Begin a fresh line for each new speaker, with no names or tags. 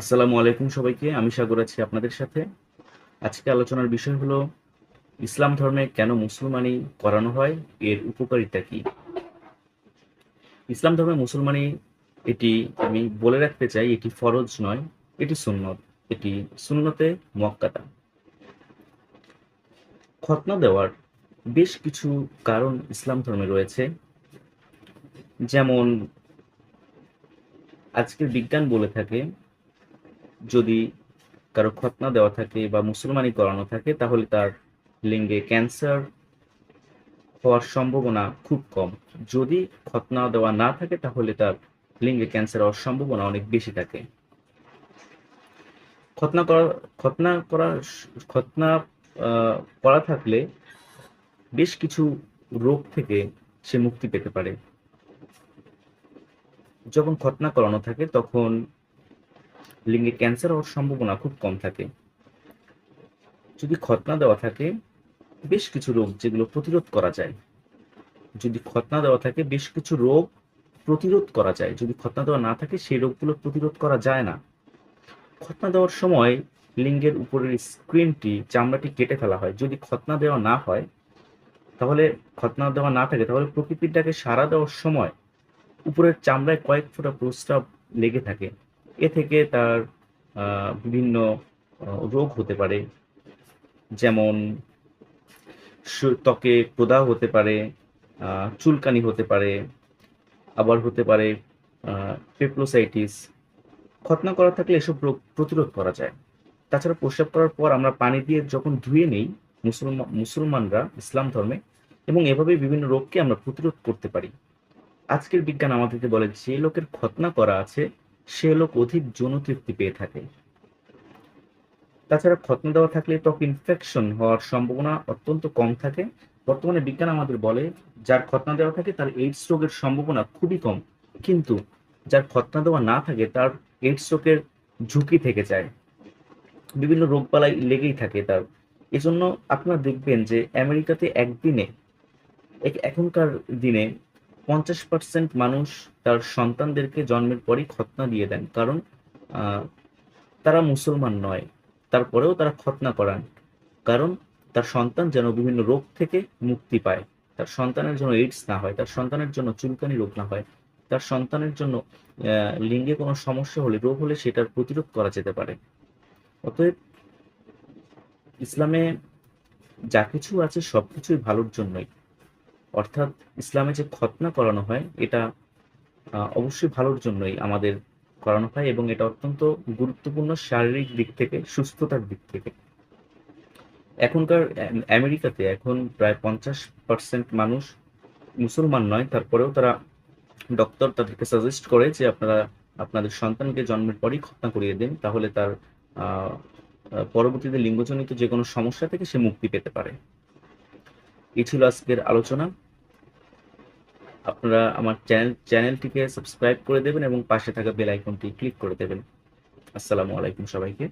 আসসালামু আলাইকুম সবাইকে, আমি সাগর আছি আপনাদের সাথে। আজকে আলোচনার বিষয় হলো, ইসলাম ধর্মে কেন মুসলমানি করানো হয়, এর উপকারিতা কি? ইসলাম ধর্মে মুসলমানি এটি আমি বলে রাখতে চাই, এটি ফরজ নয়, এটি সুন্নত, এটি সুন্নতে মক্কাতা। খতনা দেওয়ার বেশ কিছু কারণ ইসলাম ধর্মে রয়েছে। যেমন, আজকের বিজ্ঞান বলে থাকে যদি কারও খতনা দেওয়া থাকে বা মুসলমানি করানো থাকে, তাহলে তার লিঙ্গে ক্যান্সার হওয়ার সম্ভাবনা খুব কম। যদি খতনা দেওয়া না থাকে, তাহলে তার লিঙ্গে ক্যান্সার হওয়ার সম্ভাবনা অনেক বেশি থাকে। খতনা করা খতনা করা খতনা করা থাকলে বেশ কিছু রোগ থেকে সে মুক্তি পেতে পারে। যখন খতনা করানো থাকে, তখন লিঙ্গে ক্যান্সার হওয়ার সম্ভাবনা খুব কম থাকে। যদি খতনা দেওয়া থাকে, বেশ কিছু রোগ যেগুলো প্রতিরোধ করা যায়। যদি খতনা দেওয়া থাকে, বেশ কিছু রোগ প্রতিরোধ করা যায়। যদি খতনা দেওয়া না থাকে, সেই রোগগুলো প্রতিরোধ করা যায় না। খতনা দেওয়ার সময় লিঙ্গের উপরের স্ক্রিনটি, চামড়াটি কেটে ফেলা হয়। যদি খতনা দেওয়া না হয়, তাহলে খতনা দেওয়া না থাকে, তাহলে প্রকৃতিটাকে সারা দেওয়ার সময় উপরের চামড়ায় কয়েক ফোঁটা প্রস্রাব লেগে থাকে। এ থেকে তার বিভিন্ন রোগ হতে পারে। যেমন ত্বকে প্রদাহ হতে পারে চুলকানি হতে পারে, আবার হতে পারে পেপলোসাইটিস খতনা করা থাকলে এসব রোগ প্রতিরোধ করা যায়। তাছাড়া প্রস্রাব করার পর আমরা পানি দিয়ে যখন ধুয়ে নেই মুসলমান মুসলমানরা, ইসলাম ধর্মে, এবং এভাবে বিভিন্ন রোগকে আমরা প্রতিরোধ করতে পারি। আজকের বিজ্ঞান আমাদেরকে বলে যে লোকের খতনা করা আছে সে লোক অধিক যৌন তৃপ্তি পেয়ে থাকে। তাছাড়া খতনা দেওয়া থাকলে ত্বক ইনফেকশন হওয়ার সম্ভাবনা অত্যন্ত কম থাকে। বর্তমানে বিজ্ঞান আমাদের বলে, যার খতনা দেওয়া থাকে তার এইডস রোগের সম্ভাবনা খুবই কম। কিন্তু যার খতনা দেওয়া না থাকে তার এইডস রোগের ঝুঁকি থেকে যায়। বিভিন্ন রোগবালাই লেগেই থাকে তার। এজন্য আপনারা দেখবেন যে আমেরিকাতে একদিনে, এক- এখনকার দিনে পঞ্চাশ পার্সেন্ট মানুষ তার সন্তানদেরকে জন্মের পরই খতনা দিয়ে দেন। কারণ তারা মুসলমান নয়। তারপরেও তারা খতনা করান। কারণ, তার সন্তান যেন বিভিন্ন রোগ থেকে মুক্তি পায়। তার সন্তানের জন্য এইডস না হয়, তার সন্তানের জন্য চুলকানি রোগ না হয়। তার সন্তানের জন্য লিঙ্গে কোনো সমস্যা হলে, রোগ হলে সেটার প্রতিরোধ করা যেতে পারে। অতএব, ইসলামে যা কিছু আছে সবকিছুই ভালোর জন্যই। অর্থাৎ ইসলামে যে খতনা করানো হয়, এটা অবশ্যই ভালোর জন্যই আমাদের করানো হয় এবং এটা অত্যন্ত গুরুত্বপূর্ণ শারীরিক দিক থেকে, সুস্থতার দিক থেকে। এখনকার আমেরিকাতে এখন প্রায় পঞ্চাশ পার্সেন্ট মানুষ মুসলমান নয়, তারপরেও তারা ডক্টর তাদেরকে সাজেস্ট করে যে আপনারা আপনাদের সন্তানকে জন্মের পরই খতনা করিয়ে দিন, তাহলে তার পরবর্তীতে লিঙ্গজনিত যে কোনো সমস্যা থেকে সে মুক্তি পেতে পারে। এই ছিল আজকের আলোচনা। আপনারা আমার চ্যানেল, চ্যানেলটিকে সাবস্ক্রাইব করে দেবেন এবং পাশে থাকা বেল আইকনটি ক্লিক করে দেবেন। আসসালামু আলাইকুম সবাইকে।